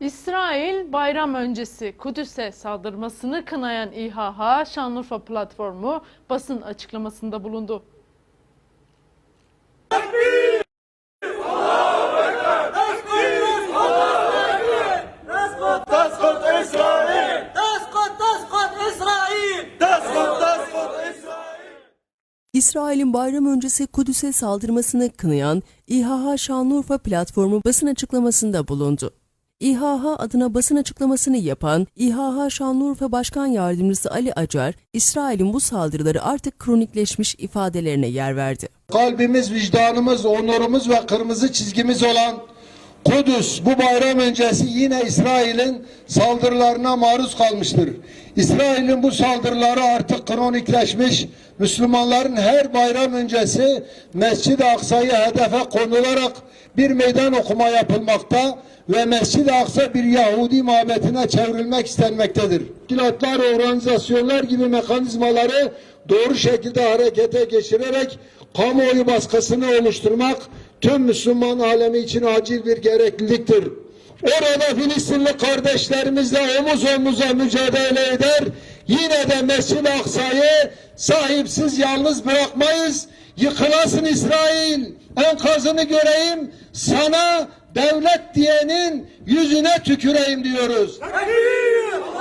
İsrail bayram öncesi Kudüs'e saldırmasını kınayan İHH Şanlıurfa platformu basın açıklamasında bulundu. İsrail'in bayram öncesi Kudüs'e saldırmasını kınayan İHH Şanlıurfa platformu basın açıklamasında bulundu. İHH adına basın açıklamasını yapan İHH Şanlıurfa Başkan Yardımcısı Ali Acar, İsrail'in bu saldırıları artık kronikleşmiş ifadelerine yer verdi. kalbimiz, vicdanımız, onurumuz ve kırmızı çizgimiz olan Kudüs bu bayram öncesi yine İsrail'in saldırılarına maruz kalmıştır. İsrail'in bu saldırıları artık kronikleşmiş. Müslümanların her bayram öncesi Mescid-i Aksa'yı hedefe konularak bir meydan okuma yapılmakta ve Mescid-i Aksa bir Yahudi mabetine çevrilmek istenmektedir. Teşkilatlar, organizasyonlar gibi mekanizmaları doğru şekilde harekete geçirerek kamuoyu baskısını oluşturmak tüm Müslüman alemi için acil bir gerekliliktir. Orada Filistinli kardeşlerimizle omuz omuza mücadele eder. Yine de Mescid-i Aksa'yı sahipsiz yalnız bırakmayız. Yıkılasın İsrail, enkazını göreyim, sana devlet diyenin yüzüne tüküreyim diyoruz. Tekbir!